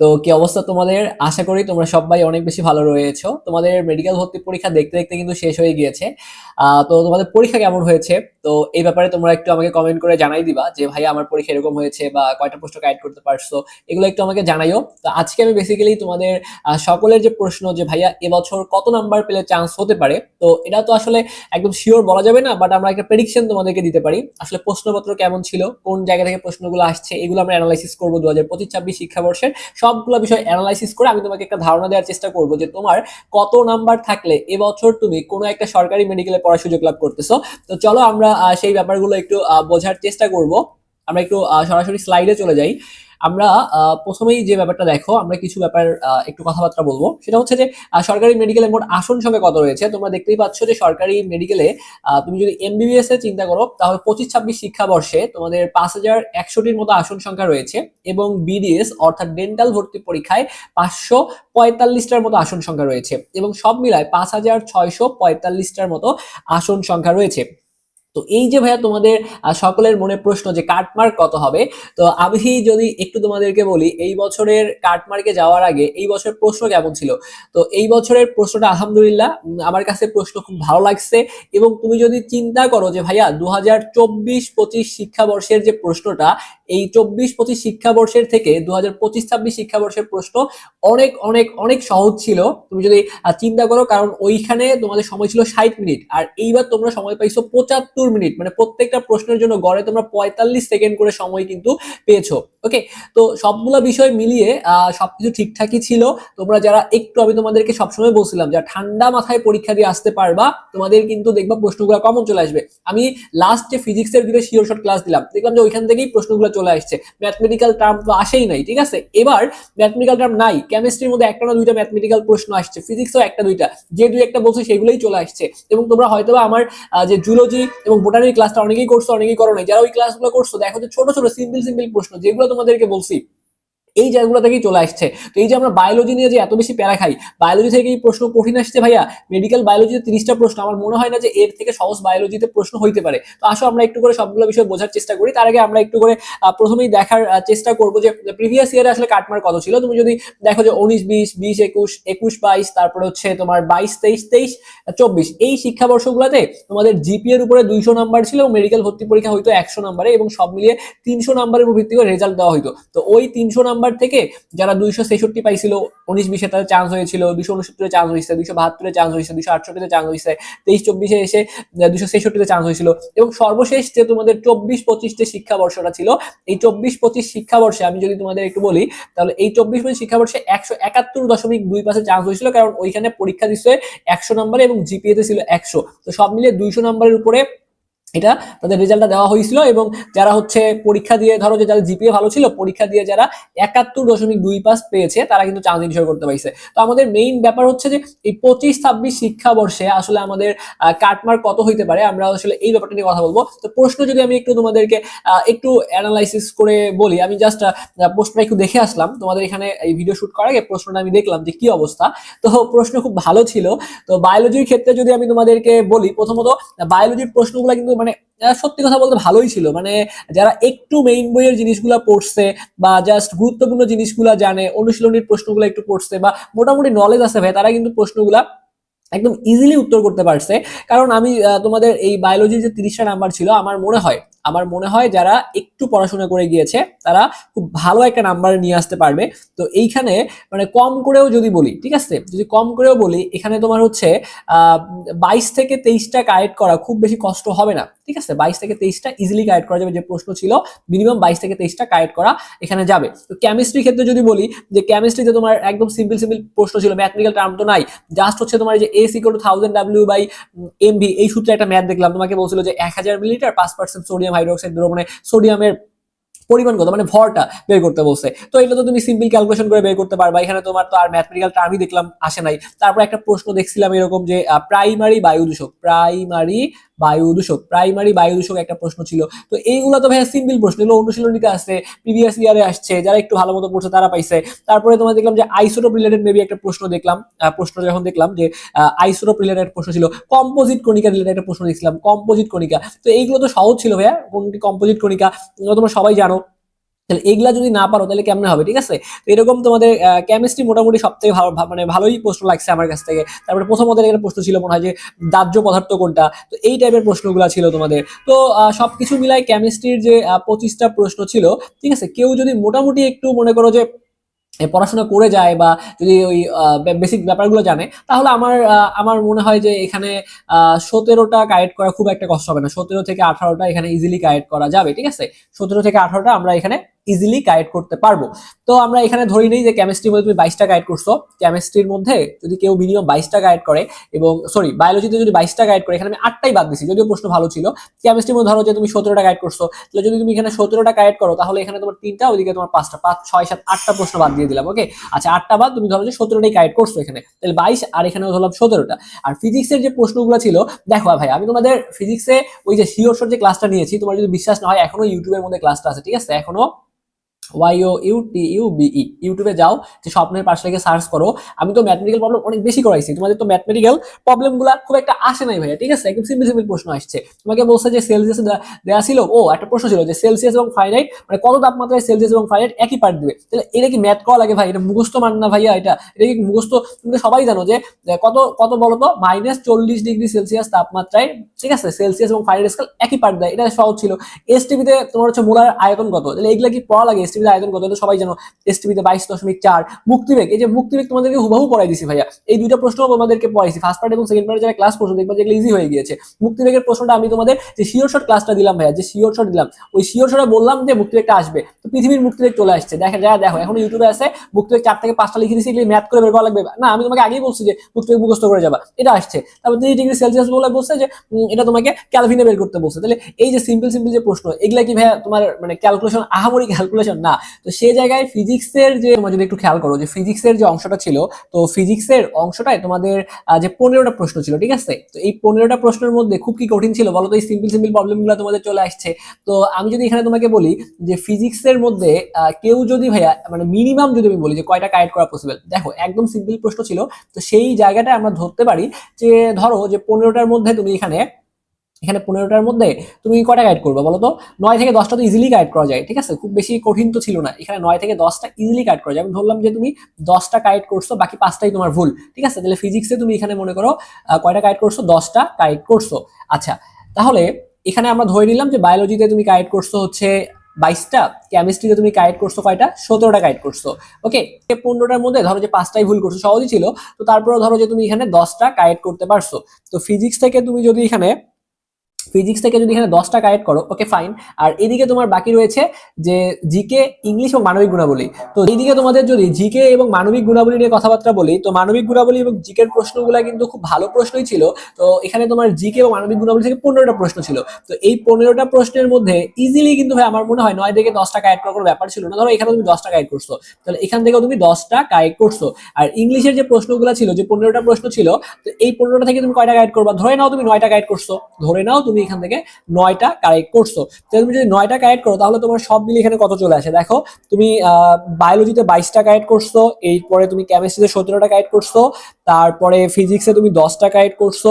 তো কি অবস্থা তোমাদের? আশা করি তোমরা সবাই অনেক বেশি ভালো রয়েছে। তোমাদের মেডিকেল ভর্তি পরীক্ষা দেখতে দেখতে কিন্তু শেষ হয়ে গিয়েছে। তো তোমাদের পরীক্ষা কেমন হয়েছে? তো এই ব্যাপারে তোমরা একটু আমাকে কমেন্ট করে জানাই দিবা যে ভাই আমার পরীক্ষা এরকম হয়েছে বা কয়টা প্রশ্ন গাইড করতে পারছ? এগুলো একটু আমাকে জানাইও। তো আজকে আমি বেসিক্যালি তোমাদের সকলের যে প্রশ্ন যে, ভাইয়া এবছর কত নাম্বার পেলে চান্স হতে পারে? তো এটা তো আসলে একদম শিওর বলা যাবে না বাট আমরা একটা প্রেডিকশন তোমাদেরকে দিতে পারি। আসলে প্রশ্নপত্র কেমন ছিল? কোন জায়গা থেকে প্রশ্নগুলো আসছে? এগুলো আমরা অ্যানালাইসিস করব দু হাজার পঁচিশ ছাব্বিশ শিক্ষাবর্ষের। সবগুলো বিষয় অ্যানালাইসিস করে আমি তোমাকে একটা ধারণা দেওয়ার চেষ্টা করব যে তোমার কত নাম্বার থাকলে এবছর তুমি কোনো একটা সরকারি মেডিকেলে পড়ার সুযোগ লাভ করতেছো। তো চলো আমরা সেই ব্যাপারগুলো একটু বোঝার চেষ্টা করব। আমরা একটু সরাসরি স্লাইডে চলে যাই। আমরা প্রথমেই যে ব্যাপারটা দেখো, আমরা কিছু ব্যাপার একটু কথাবার্তা বলব। সেটা হচ্ছে যে সরকারি মেডিকেলে মোট আসন সংখ্যা কত রয়েছে? তোমরা দেখতেই পাচ্ছ যে, সরকারি মেডিকেলে তুমি যদি এমবিবিএস এর চিন্তা করো, তাহলে পঁচিশ ছাব্বিশ শিক্ষাবর্ষে তোমাদের পাঁচ হাজার একশোটির মতো আসন সংখ্যা রয়েছে এবং বিডিএস অর্থাৎ ডেন্টাল ভর্তি পরীক্ষায় পাঁচশো পঁয়তাল্লিশটার মতো আসন সংখ্যা রয়েছে এবং সব মিলায় পাঁচ হাজার ছয়শো পঁয়তাল্লিশটার মতো আসন সংখ্যা রয়েছে। তো এই যে ভাইয়া তোমাদের সকলের মনে প্রশ্ন যে কাটমার্ক কত হবে, তো আমি যদি একটু তোমাদেরকে বলি, এই বছরের কাটমার্কে যাওয়ার আগে এই বছরের প্রশ্ন কেমন ছিল? তো এই বছরের প্রশ্নটা আলহামদুলিল্লাহ আমার কাছে প্রশ্ন খুব ভালো লাগছে এবং তুমি যদি চিন্তা করো যে ভাইয়া দু হাজার চব্বিশ পঁচিশ শিক্ষাবর্ষের যে প্রশ্নটা এই চব্বিশ পঁচিশ শিক্ষাবর্ষের থেকে দু হাজার পঁচিশ ছাব্বিশ শিক্ষাবর্ষের প্রশ্ন অনেক অনেক অনেক সহজ ছিল। তুমি যদি চিন্তা করো, কারণ ওইখানে তোমাদের সময় ছিল ষাট মিনিট। আর এইবার তোমরা সময় পাইছো পঁচাত্তর মিনিট। মানে প্রত্যেকটা প্রশ্নের জন্য গড়ে তোমরা পঁয়তাল্লিশ সেকেন্ড করে সময় কিন্তু পেয়েছ। ওকে? তো সবগুলো বিষয় মিলিয়ে সবকিছু ঠিকঠাকই ছিল। তোমরা যারা একটু, আমি তোমাদেরকে সবসময় বলছিলাম, যারা ঠান্ডা মাথায় পরীক্ষা দিয়ে আসতে পারবা, তোমাদের কিন্তু দেখবা প্রশ্নগুলো কমন চলে আসবে। আমি লাস্ট ফিজিক্সের দিকে শিওর শর্ট ক্লাস দিলাম। দেখলাম যে ওইখান থেকেই প্রশ্নগুলো চলে আসছে। ম্যাথমেটিক্যাল টার্ম তো আসেই নাই, ঠিক আছে? এবার ম্যাথমেটিক্যাল টার্ম নাই কেমিস্ট্রির মধ্যে একটা না দুইটা ম্যাথমেটিক্যাল প্রশ্ন আসছে ফিজিক্সও একটা দুইটা, যে দুই একটা বলছে সেগুলোই চলে আসছে। এবং তোমরা হয়তো আমার যে জুলজি এবং বোটানির ক্লাসটা অনেকেই করছ, অনেকেই করো নাই। যারা ওই ক্লাসগুলো করছ, দেখো যে ছোট ছোট সিম্পল সিম্পল প্রশ্ন, যেগুলো তোমাদেরকে বলছি এই জায়গাগুলো থেকেই চলে আসছে। তো এই যে আমরা বায়োলজি নিয়ে যে এত বেশি প্যারা খাই বায়োলজি থেকে এই প্রশ্ন কঠিন আসছে ভাইয়া? মেডিকেল বায়োলজিতে তিরিশটা প্রশ্ন, আমার মনে হয় না যে এর থেকে সহজ বায়োলজিতে প্রশ্ন হইতে পারে। তো আসো আমরা একটু করে সবগুলো বিষয় বোঝার চেষ্টা করি। তার আগে আমরা একটু করে প্রথমেই দেখার চেষ্টা করব যে প্রিভিয়াস ইয়ারে আসলে কাটমার কত ছিল। তুমি যদি দেখো যে উনিশ, বিশ বিশ, একুশ একুশ, বাইশ, তারপরে হচ্ছে তোমার বাইশ, তেইশ তেইশ চব্বিশ, এই শিক্ষাবর্ষগুলোতে তোমাদের জিপি এর উপরে দুইশো নাম্বার ছিল এবং মেডিকেল ভর্তি পরীক্ষা হইতো একশো নাম্বারে এবং সব মিলিয়ে তিনশো নাম্বারের উপর ভিত্তি করে রেজাল্ট দেওয়া হইতো। তো ওই তিনশো নাম্বার থেকে যারা দুইশো ছেষট্টি পাইছিল, উনিশ বিশে তাদের চান্স হয়েছিল, দুইশো উনসত্তরে চান্স হয়েছে, দুইশো বাহাত্তরে চান্স হয়েছে, দুইশো আটষট্টিতে চান্স হয়েছে, তেইশ চব্বিশে এসে দুইশো ছেষট্টিতে চান্স হয়েছিল। এবং সর্বশেষ যে তোমাদের চব্বিশ পঁচিশ যে শিক্ষাবর্ষটা ছিল, এই চব্বিশ পঁচিশ শিক্ষাবর্ষে আমি যদি তোমাদের একটু বলি, তাহলে এই চব্বিশ পঁচিশ শিক্ষাবর্ষে একশো একাত্তর দশমিক দুই পাশে চান্স হয়েছিল, কারণ ওইখানে পরীক্ষা দিচ্ছে একশো নম্বরে এবং জিপিএতে ছিল একশো। তো সব মিলিয়ে দুইশো নম্বরের উপরে এটা, তাদের রেজাল্টটা দেওয়া হয়েছিল এবং যারা হচ্ছে পরীক্ষা দিয়ে, ধরো যে যাদের জিপিএ ভালো ছিল, পরীক্ষা দিয়ে যারা একাত্তর দশমিক দুই পাস পেয়েছে, তারা কিন্তু চান্স ইনশোর করতে পারছে। তো আমাদের মেইন ব্যাপার হচ্ছে যে, এই পঁচিশ, ছাব্বিশ শিক্ষাবর্ষে আসলে আমাদের কাটমার্ক কত হইতে পারে, আমরা আসলে এই ব্যাপারটা নিয়ে কথা বলব। তো প্রশ্ন যদি আমি একটু তোমাদেরকে একটু অ্যানালাইসিস করে বলি, আমি জাস্ট প্রশ্নটা একটু দেখে আসলাম। তোমাদের এখানে এই ভিডিও শুট করার আগে প্রশ্নটা আমি দেখলাম যে কি অবস্থা। তো প্রশ্ন খুব ভালো ছিল। তো বায়োলজির ক্ষেত্রে যদি আমি তোমাদেরকে বলি, প্রথমত বায়োলজির প্রশ্নগুলো কিন্তু মানে সত্যি কথা বলতে ভালোই ছিল। মানে যারা একটু মেইন বইয়ের জিনিসগুলো পড়ছে বা জাস্ট গুরুত্বপূর্ণ জিনিসগুলো জানে, অনুশীলনীর প্রশ্নগুলো একটু পড়ছে বা মোটামুটি নলেজ আছে ভাই, তারা কিন্তু প্রশ্নগুলা একদম ইজিলি উত্তর করতে পারছে। কারণ আমি তোমাদের এই বায়োলজির যে তিরিশটা নাম্বার ছিল, আমার মনে হয় আমার মনে হয় যারা একটু পড়াশোনা করে গিয়েছে, তারা খুব ভালো একটা নাম্বার নিয়ে আসতে পারবে। তো এইখানে মানে কম করেও যদি বলি, ঠিক আছে? যদি কম করেও বলি, এখানে তোমার হচ্ছে বাইশ থেকে তেইশটা কালেক্ট করা খুব বেশি কষ্ট হবে না। ঠিক আছে? বাইশ থেকে তেইশটা ইজিলি কারেক্ট করা যাবে, যে প্রশ্ন ছিল। মিনিমাম বাইশ থেকে তেইশটা কারেক্ট করা এখানে যাবে। তো কেমিস্ট্রি ক্ষেত্রে যদি বলি, যে কেমিস্ট্রিতে তোমার একদম সিম্পল সিম্পল প্রশ্ন ছিল ম্যাথমেটিক্যাল টার্ম তো নাই। জাস্ট হচ্ছে তোমার যে S equal to thousand W by MV এই সূত্রে একটা ম্যাথ দেখলাম। তোমাকে বলছিল যে এক হাজার মিলিলিটার পাঁচ পার্সেন্ট সোডিয়াম হাইড্রোক্সাইড দ্রবণে সোডিয়ামের পরিমাণ কত? মানে ভরটা বের করতে বলছে। তো এটা তো তুমি সিম্পল ক্যালকুলেশন করে বের করতে পারবা। এখানে তোমার তো আর ম্যাথমেটিক্যাল টার্মই দেখলাম, আসে নাই। তারপর একটা প্রশ্ন দেখছিলাম এরকম যে প্রাইমারি বায়ু দূষক প্রাইমারি বায়ু দূষক প্রাইমারি বায়ু দূষক একটা প্রশ্ন ছিল। তো এইগুলো তো ভাইয়া সিম্পল প্রশ্ন, এগুলো অনুশীলনীতে আসছে প্রিভিয়াস ইয়ারে আসছে, যারা একটু ভালো মতো পড়ছে তারা পাইছে। তারপরে তোমার দেখলাম যে আইসোটোপ রিলেটেড মেবি একটা প্রশ্ন দেখলাম প্রশ্ন যখন দেখলাম যে আইসোটোপ রিলেটেড প্রশ্ন ছিল কম্পোজিট কণিকা রিলেটেড একটা প্রশ্ন দেখছিলাম কম্পোজিট কণিকা। তো এইগুলো তো সহজ ছিল ভাইয়া, কোনটি কম্পোজিট কণিকা, তোমরা সবাই জানো। তাহলে এগুলা যদি না পারো তাহলে কেমনে হবে ঠিক আছে? তো এরকম তোমাদের কেমিস্ট্রি মোটামুটি সব থেকে ভালো মানে ভালোই প্রশ্ন লাগছে আমার কাছ থেকে। তারপরে প্রথমত এখানে প্রশ্ন ছিল মনে হয় যে দাহ্য পদার্থ কোনটা? তো এই টাইপের প্রশ্নগুলো ছিল তোমাদের। তো আহ, সবকিছু মিলাই কেমিস্ট্রির যে পঁচিশটা প্রশ্ন ছিল ঠিক আছে? কেউ যদি মোটামুটি একটু মনে করো যে পড়াশোনা করে যায় বা যদি ওই বেসিক ব্যাপারগুলো জানে তাহলে আমার আমার মনে হয় যে এখানে সতেরোটা কারেক্ট করা খুব একটা কষ্ট হবে না। সতেরো থেকে আঠারোটা এখানে ইজিলি কারেক্ট করা যাবে ঠিক আছে? সতেরো থেকে আঠারোটা আমরা এখানে ইজিলি কারেক্ট করতে পারব। তো আমরা এখানে ধরি নেই যে কেমিস্ট্রির মধ্যে তুমি বাইশটা গাইড করছ। কেমিস্ট্রির মধ্যে যদি কেউ মিনিমাম বাইশটা গাইড করে এবং সরি বায়োলজিতে যদি বাইশটা গাইড করে, এখানে আমি আটটাই বাদ দিছি, যদিও প্রশ্ন ভালো ছিল। কেমিস্ট্রির মধ্যে ধরো যে তুমি সতেরোটা গাইড করছ, তাহলে যদি তুমি এখানে সতেরোটা গাইড করো, তাহলে এখানে তোমার তিনটা ওইদিকে তোমার পাঁচটা, পাঁচ, ছয়, সাত, আটটা প্রশ্ন বাদ দিয়ে দিলাম ওকে আচ্ছা আটটা বাদ, তুমি ধরো যে সতেরোটাই গাইড করছ এখানে, তাহলে বাইশ আর এখানে ধরলাম সতেরোটা। আর ফিজিক্সের যে প্রশ্নগুলো ছিল, দেখো ভাই, আমি তোমাদের ফিজিক্সে ওই যে শিওর যে ক্লাসটা নিয়েছি, তোমার যদি বিশ্বাস না হয়, এখনও ইউটিউবের মধ্যে ক্লাসটা আছে, ঠিক আছে? এখনও Y O U T U B E ইউটিউবে যাও, যে স্বপ্নের পাশে লিখে সার্চ করো। আমি তো ম্যাথমেটিক্যাল প্রবলেম অনেক বেশি করাইছি। তোমাদের তো ম্যাথমেটিক্যাল প্রবলেমগুলো খুব একটা আসে নাই ভাইয়া, ঠিক আছে? একদম সিম্পল সিম্পল প্রশ্ন আসছে। তোমাকে বলছে যে সেলসিয়াস দেওয়া ছিল, ও, একটা প্রশ্ন ছিল যে সেলসিয়াস এবং ফাইনাইট মানে কত তাপমাত্রায় সেলসিয়াস এবং ফাইনাইট একই পার্ট দিবে? তাহলে এটা কি ম্যাথ করা লাগে ভাই? এটা মুখস্থ মান না ভাইয়া এটা? এটা কি মুখস্থ? তুমি সবাই জানো যে কত কত বলো তো? মাইনাস চল্লিশ ডিগ্রি সেলসিয়াস তাপমাত্রায়, ঠিক আছে? সেলসিয়াস এবং ফাইনাইট স্কেল একই পার্ট দেয়। এটা সহজ ছিল। এস টিভিতে তোমার হচ্ছে মোলার আয়তন কত? তাহলে এগুলা কি পড়া লাগে? এস টিভিতে আয়তন কত সবাই জানো এস টিভিতে বাইশ দশমিক চার, মুক্তিবেগ, এই যে মুক্তিবেগ তোমাদেরকে হুবাহু পড়াই দিছি ভাইয়া। এই দুইটা প্রশ্ন তোমাদেরকে পড়াইছি ফার্স্ট পার্ট এবং সেকেন্ড পার্টে যারা ক্লাস করছ দেখবা যেগুলো ইজি হয়ে গিয়েছে। মুক্তিবেগের প্রশ্নটা আমি তোমাদের যে শিওর শট ক্লাসটা দিলাম ভাইয়া, যে শিওর শট দিলাম, ওই শিওর শটে বললাম যে মুক্তিবেগটা আসবে। তো পৃথিবীর মুক্তিবেগ চলে আসছে। দেখা যায় দেখো, এখন ইউটিউবে আছে, মুক্তিবেগ চার থেকে পাঁচটা লিখে দিছি ম্যাথ করে বের করা লাগবে। না, আমি তোমাকে আগেই বলছি যে মুক্তিবেগ মুখস্থ করে যাবা। এটা আসছে। তারপর তিরিশ ডিগ্রি সেলসিয়াস বলে বলছে যে এটা তোমাকে ক্যালভিনে বের করতে বলছে। তাহলে এই যে সিম্পল সিম্পল যে প্রশ্ন, এগুলা কি ভাইয়া তোমার মানে ক্যালকুলেশন আহামরি ক্যালকুলেশন না তো সেই জায়গায় ফিজিক্সের যে তোমরা যদি একটু খেয়াল করো যে ফিজিক্সের যে অংশটা ছিল, তো ফিজিক্সের অংশটায় তোমাদের যে পনেরোটা প্রশ্ন ছিল, ঠিক আছে? তো এই পনেরোটা প্রশ্নের মধ্যে খুব কি কঠিন ছিল বলো তো? এই সিম্পল সিম্পল প্রবলেমগুলো তোমাদের চলে আসছে। তো আমি যদি এখানে তোমাকে বলি যে ফিজিক্সের মধ্যে কেউ যদি ভাইয়া মানে মিনিমাম যদি আমি বলি যে কয়টা কারেক্ট করা পসিবল দেখো, একদম সিম্পল প্রশ্ন ছিল। তো সেই জায়গাটা আমরা ধরতে পারি যে, ধরো যে পনেরোটার মধ্যে তুমি এখানে এখানে পনেরোটার মধ্যে তুমি কটা গাইড করবে বলো তো? নয় থেকে দশটা তো ইজিলি গাইড করা যায়, ঠিক আছে? খুব বেশি কঠিন তো ছিল না। এখানে নয় থেকে দশটা ইজিলি গাইড করা যায়। আমি ধরলাম যে তুমি দশটা গাইড করছ, বাকি পাঁচটাই তোমার ভুল, ঠিক আছে? তাহলে ফিজিক্সে তুমি এখানে মনে করো কয়টা গাইড করছ? দশটা গাইড করছ। আচ্ছা তাহলে এখানে আমরা ধরে নিলাম যে বায়োলজিতে তুমি গাইড করছ হচ্ছে বাইশটা কেমিস্ট্রিতে তুমি গাইড করছ কয়টা? সতেরোটা গাইড করছ। ওকে পনেরোটার মধ্যে ধরো যে পাঁচটাই ভুল করছ, সহজই ছিল। তো তারপরে ধরো যে তুমি এখানে দশটা গাইড করতে পারছ। তো ফিজিক্স থেকে তুমি যদি এখানে ফিজিক্স থেকে যদি এখানে দশটা কারেক্ট করো ওকে ফাইন আর এদিকে তোমার বাকি রয়েছে যে জিকে ইংলিশ এবং মানবিক গুণাবলী। তো এইদিকে তোমাদের যদি জিকে এবং মানবিক গুণাবলী নিয়ে কথাবার্তা বলি, তো মানবিক গুণাবলী এবং জিকের প্রশ্নগুলো কিন্তু খুব ভালো প্রশ্নই ছিল। তো এখানে তোমার জিকে এবং মানবিক গুণাবলী থেকে পনেরোটা প্রশ্ন ছিল। তো এই পনেরোটা প্রশ্নের মধ্যে ইজিলি কিন্তু ভাই আমার মনে হয় নয় থেকে দশটা কারেক্ট করার ব্যাপার ছিল না। ধরো এখানে তুমি দশটা কারেক্ট করছ। তাহলে এখান থেকেও তুমি দশটা কারেক্ট করছ। আর ইংলিশের যে প্রশ্নগুলো ছিল, যে পনেরোটা প্রশ্ন ছিল, তো এই পনেরোটা থেকে তুমি কয়টা গাইড করবা? ধরে নাও তুমি নয়টা গাইড করছ। ধরে নাও তুমি এখান থেকে নয়টা কারেক্ট করছ। তুমি যদি নয়টা কারেক্ট করো, তাহলে তোমার সব মিলে এখানে কত চলে আসে? দেখো, তুমি বায়োলজিতে বাইশটা কারেক্ট করছ, এরপরে তুমি কেমিস্ট্রিতে সতেরোটা কারেক্ট করছ, তারপরে ফিজিক্সে তুমি দশটা কারেক্ট করছ,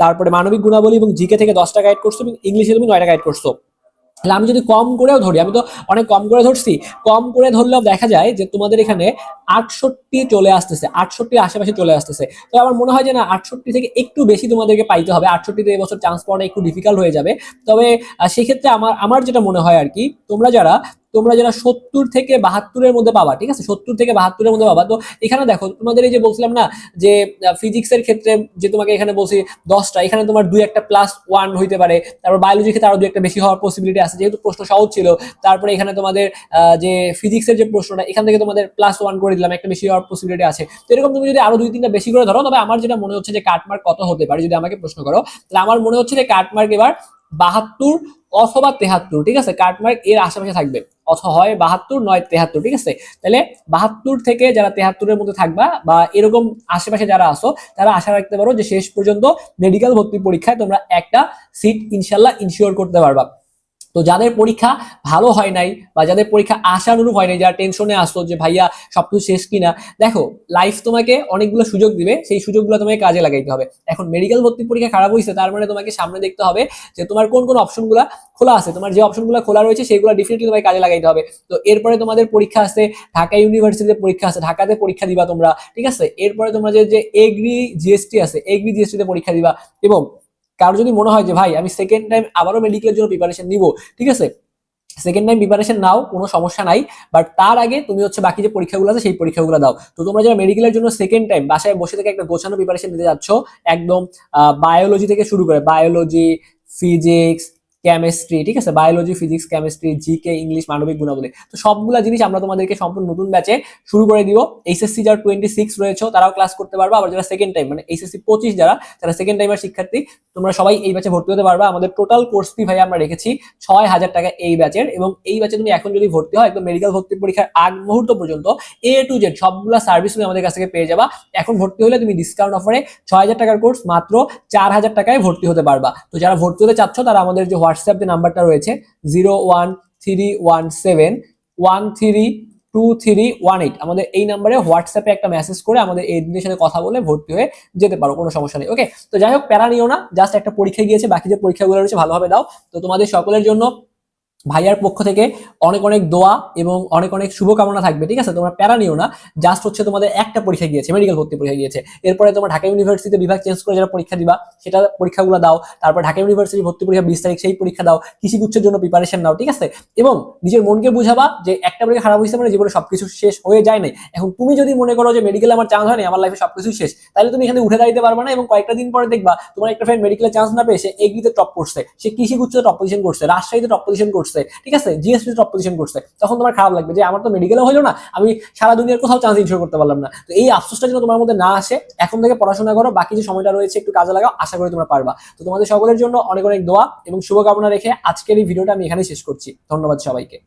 তারপরে মানবিক গুণাবলী এবং জিকে থেকে দশটা গাইড করছ এবং ইংলিশে তুমি নয়টা গাইড করছ। তাহলে আমি যদি কম করেও ধরি, আমি তো অনেক কম করে ধরছি, কম করে ধরলেও দেখা যায় যে তোমাদের এখানে আটষট্টি চলে আসতেছে আটষট্টির আশেপাশে চলে আসতেছে। তো আমার মনে হয় যে না, আটষট্টি থেকে একটু বেশি তোমাদেরকে পাইতে হবে আটষট্টিতে এবছর চান্স পাওয়াটা একটু ডিফিকাল্ট হয়ে যাবে। তবে সেক্ষেত্রে আমার আমার যেটা মনে হয় আর কি, তোমরা যারা তোমরা যারা সত্তর থেকে বাহাত্তরের মধ্যে পাবা, ঠিক আছে? সত্তর থেকে বাহাত্তরের মধ্যে পাবা। তো এখানে দেখো, তোমাদের এই যে বলছিলাম না, যে ফিজিক্সের ক্ষেত্রে যে তোমাকে এখানে বলছি দশটা, এখানে তোমার দুই একটা প্লাস ওয়ান হইতে পারে। তারপর বায়োলজির ক্ষেত্রে আরও দুই একটা বেশি হওয়ার পসিবিলিটি আছে, যেহেতু প্রশ্ন সহজ ছিল। তারপরে এখানে তোমাদের যে ফিজিক্সের যে প্রশ্নটা, এখান থেকে তোমাদের প্লাস ওয়ান করে দিলাম, একটা বেশি হওয়ার পসিবিলিটি আছে। তো এরকম তুমি যদি আরও দুই তিনটা বেশি করে ধরো, তবে আমার যেটা মনে হচ্ছে যে কাটমার্ক কত হতে পারে, যদি আমাকে প্রশ্ন করো, তাহলে আমার মনে হচ্ছে যে কাটমার্ক এবার বাহাত্তর অথবা তেহাত্তর, ঠিক আছে? কাটমার্ক এর আশেপাশে থাকবে। অথবা হয় বাহাত্তর, নয় তেহাত্তর, ঠিক আছে? তাহলে বাহাত্তর থেকে যারা তেহাত্তরের মধ্যে থাকবা বা এরকম আশেপাশে যারা আসো তারা আশা রাখতে পারো যে শেষ পর্যন্ত মেডিকেল ভর্তি পরীক্ষায় তোমরা একটা সিট ইনশাল্লাহ ইনশিওর করতে পারবা। তো যাদের পরীক্ষা ভালো হয় নাই বা যাদের পরীক্ষা আশানুরূপ হয় নাই, যারা টেনশনে আসতো যে ভাইয়া সবকিছু শেষ কিনা, দেখো লাইফ তোমাকে অনেকগুলো সুযোগ দিবে, সেই সুযোগগুলো তোমাকে কাজে লাগাইতে হবে। এখন মেডিকেল ভর্তি পরীক্ষা খারাপ হয়েছে তার মানে তোমাকে সামনে দেখতে হবে যে তোমার কোন কোন অপশনগুলো খোলা আছে। তোমার যে অপশনগুলো খোলা রয়েছে, সেগুলো ডেফিনেটলি তোমাকে কাজে লাগাইতে হবে। তো এরপরে তোমাদের পরীক্ষা আছে, ঢাকা ইউনিভার্সিটিতে পরীক্ষা আছে, ঢাকাতে পরীক্ষা দিবা তোমরা, ঠিক আছে? এরপরে তোমরা যে যে এগ্রি জিএসটি আছে এগ্রি জিএসটিতে পরীক্ষা দিবা এবং কারও যদি মনে হয় যে, ভাই, আমি সেকেন্ড টাইম আবারও মেডিকেলের জন্য প্রিপারেশন নিব, ঠিক আছে? সেকেন্ড টাইম প্রিপারেশন নাও, কোনো সমস্যা নাই। বাট তার আগে তুমি হচ্ছে বাকি যে পরীক্ষাগুলো আছে, সেই পরীক্ষাগুলো দাও। তো তোমরা যারা মেডিকেলের জন্য সেকেন্ড টাইম বাসায় বসে থেকে একটা গোছানো প্রিপারেশন নিতে যাচ্ছ, একদম বায়োলজি থেকে শুরু করে বায়োলজি ফিজিক্স কেমিস্ট্রি ঠিক আছে? Biology physics chemistry GK English মানবিক গুণাবলী। তো সবগুলা জিনিস আমরা তোমাদেরকে সম্পূর্ণ নতুন ব্যাচে শুরু করে দিব। এইচএসসি যারা টোয়েন্টি সিক্স রয়েছে, তারাও ক্লাস করতে পারবে। আবার যারা সেকেন্ড টাইম মানে এইচএসসি পঁচিশ যারা যারা সেকেন্ড টাইমের শিক্ষার্থী, তোমরা সবাই এই ব্যাচে ভর্তি হতে পারবে। আমাদের টোটাল কোর্স ফি ভাই আমরা রেখেছি ছয় হাজার টাকা এই ব্যাচের এবং এই ব্যাচে তুমি এখন যদি ভর্তি হয় একদম মেডিকেল ভর্তি পরীক্ষার আগ মুহূর্ত পর্যন্ত এ টু জেড সবগুলা সার্ভিস তুমি আমাদের কাছ থেকে পেয়ে যাবা। এখন ভর্তি হলে তুমি ডিসকাউন্ট অফারে ছয় হাজার টাকার কোর্স মাত্র চার হাজার টাকায় ভর্তি হতে পারবা। তো যারা ভর্তি হতে চাচ্ছ, তারা আমাদের যে হোয়াটসঅ্যাপ যে নাম্বারটা রয়েছে zero one three one seven one three two three one eight আমাদের এই নাম্বারে হোয়াটসঅ্যাপে একটা মেসেজ করে আমাদের এই দিনের সাথে কথা বলে ভর্তি হয়ে যেতে পারো, কোনো সমস্যা নেই ওকে তো যাই হোক, প্যারা নিও না জাস্ট একটা পরীক্ষা গিয়েছে, বাকি যে পরীক্ষাগুলো রয়েছে ভালোভাবে দাও। তো তোমাদের সকলের জন্য ভাইয়ার পক্ষ থেকে অনেক অনেক দোয়া এবং অনেক অনেক শুভকামনা থাকবে, ঠিক আছে? তোমরা প্যারা নিও না। জাস্ট হচ্ছে তোমাদের একটা পরীক্ষা গিয়েছে মেডিকেল ভর্তি পরীক্ষা গিয়েছে। এরপরে তোমরা ঢাকা ইউনিভার্সিটিতে বিভাগ চেঞ্জ করে যারা পরীক্ষা দিবা, সেটা পরীক্ষাগুলো দাও। তারপর ঢাকা ইউনিভার্সিটি ভর্তি পরীক্ষা বিশ তারিখ, সেই পরীক্ষা দাও। কৃষিগুচ্ছের জন্য প্রিপারেশন নাও, ঠিক আছে? এবং নিজের মনকে বুঝাবা যে একটা পরীক্ষা খারাপ হয়েছে মানে জীবনে সবকিছু শেষ হয়ে যায় নাই। এখন তুমি যদি মনে করো যে মেডিকেল আমার চান্স হয়নি, আমার লাইফে সবকিছু শেষ, তাহলে তুমি এখানে উঠে দাঁড়িয়ে পারবে না এবং কয়েকটা দিন পরে দেখবা, তোমার একটা ফ্রেন্ড মেডিকেলে চান্স না পেয়ে সে এগ্রিতে টপ করছে। সে কৃষিগুচ্ছতে টপ পজিশন করছে, রাজশাহীতে টপ পজিশন করছে। ঠিক আছে? জিএসপি টপ পজিশন করছে। তখন তোমার খারাপ লাগবে যে, আমার তো মেডিকেলও হলো না, আমি সারা দুনিয়ার কোথাও চান্স ইনশোর করতে পারলাম না। তো এই আফসোসটা যেন তোমার মধ্যে না আসে, এখন থেকে পড়াশোনা করো, বাকি যে সময়টা রয়েছে একটু কাজে লাগাও, আশা করি তোমরা পারবা। তো তোমাদের সকলের জন্য অনেক অনেক দোয়া এবং শুভকামনা রেখে আজকের এই ভিডিওটা আমি এখানে শেষ করছি। ধন্যবাদ সবাইকে।